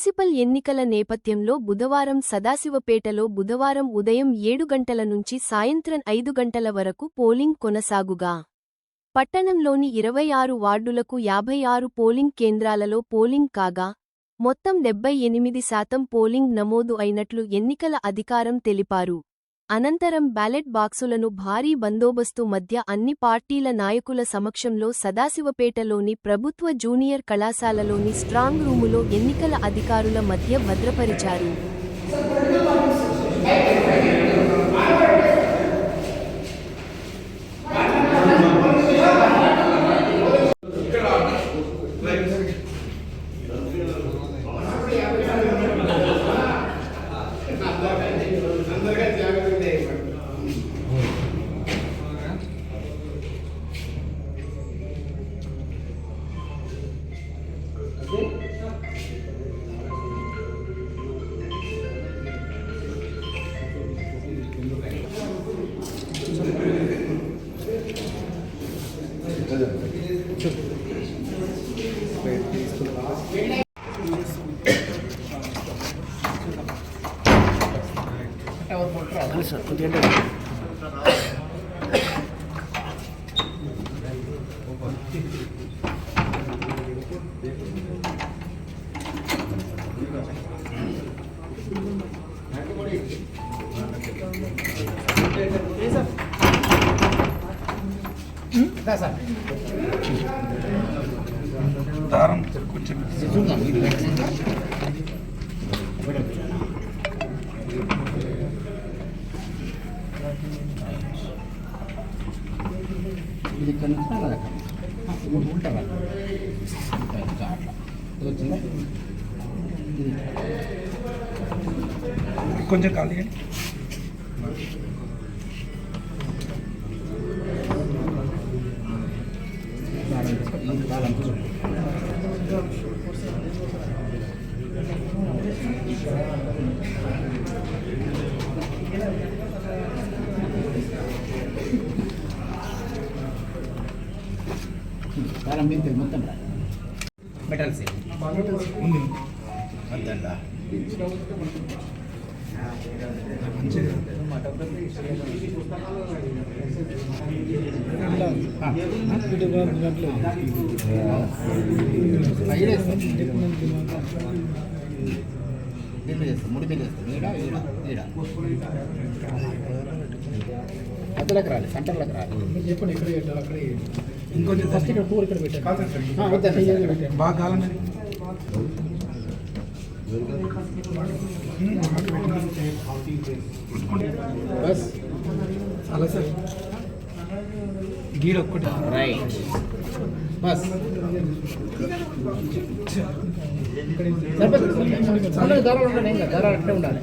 Municipal ఎన్నికల నేపథ్యంలో బుధవారం సదాశివపేటలో బుధవారం ఉదయం ఏడు గంటల నుంచి సాయంత్రం ఐదు గంటల వరకు పోలింగ్ కొనసాగుగా. పట్టణంలోని ఇరవై ఆరు వార్డులకు యాభై ఆరు పోలింగ్ కేంద్రాలలో పోలింగ్ కాగా మొత్తం డెబ్బై ఎనిమిది శాతం పోలింగ్ నమోదు అయినట్లు ఎన్నికల అధికారం తెలిపారు. అనంతరం బ్యాలెట్ బాక్సులను భారీ బందోబస్తు మధ్య అన్ని పార్టీల నాయకుల సమక్షంలో సదాశివపేటలోని ప్రభుత్వ జూనియర్ కళాశాలలోని స్ట్రాంగ్ రూములో ఎన్నికల అధికారుల మధ్య భద్రపరిచారు. దారం కొంచెం ఇది ఇక్కడ నుంచి అలా అక్కడ. ఇప్పుడు ఉంటారా ఇంకా అట్లా ఇది వచ్చిందా ఇది కొంచెం ఖాళీ దారం మీద మొత్తం రా మెటల్స్ ఉంది వద్దండా మంచిది దీంట్లో చేస్తాం ముడి మీద చేస్తాం ఈడ ఈడ ఈడ మధ్యలోకి రాలి సెంటర్లోకి రాలి. చెప్పండి ఇక్కడ పెట్టాలి అక్కడ ఇంకొంచెం ఫస్ట్ ఇక్కడ టూర్ ఇక్కడ వద్దండి. బాగా కాలం బస్. చాలా సార్. గీడ ఒక్కటి రైట్ బస్ ధరలు ఉండాలి ఇంకా అట్టే ఉండాలి.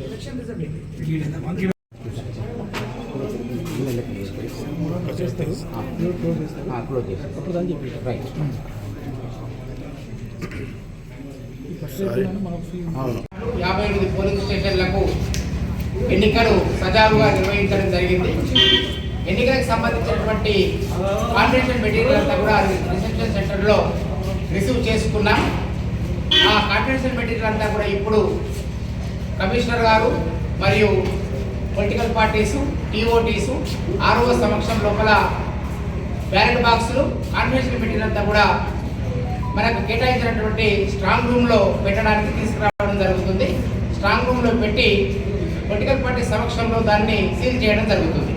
యాభై ఎనిమిది పోలింగ్ స్టేషన్లకు ఎన్నికలు సజావుగా నిర్వహించడం జరిగింది. ఎన్నికలకు సంబంధించినటువంటి కాన్ఫిడెన్షియల్ మెటీరియల్ అంతా కూడా రిసెప్షన్ సెంటర్లో రిసీవ్ చేసుకున్నాం. ఆ కాన్ఫిడెన్షియల్ మెటీరియల్ అంతా కూడా ఇప్పుడు కమిషనర్ గారు మరియు పొలిటికల్ పార్టీసు టీఓటీసు ఆర్ఓ సమక్షం లోపల బ్యాలెట్ బాక్సులు కాన్ఫిడెన్షియల్ మెటీరియల్ అంతా కూడా మనకు కేటాయించినటువంటి స్ట్రాంగ్ రూమ్లో పెట్టడానికి తీసుకురావడం జరుగుతుంది. స్ట్రాంగ్ రూమ్లో పెట్టి పొలిటికల్ పార్టీ సమక్షంలో దాన్ని సీల్ చేయడం జరుగుతుంది.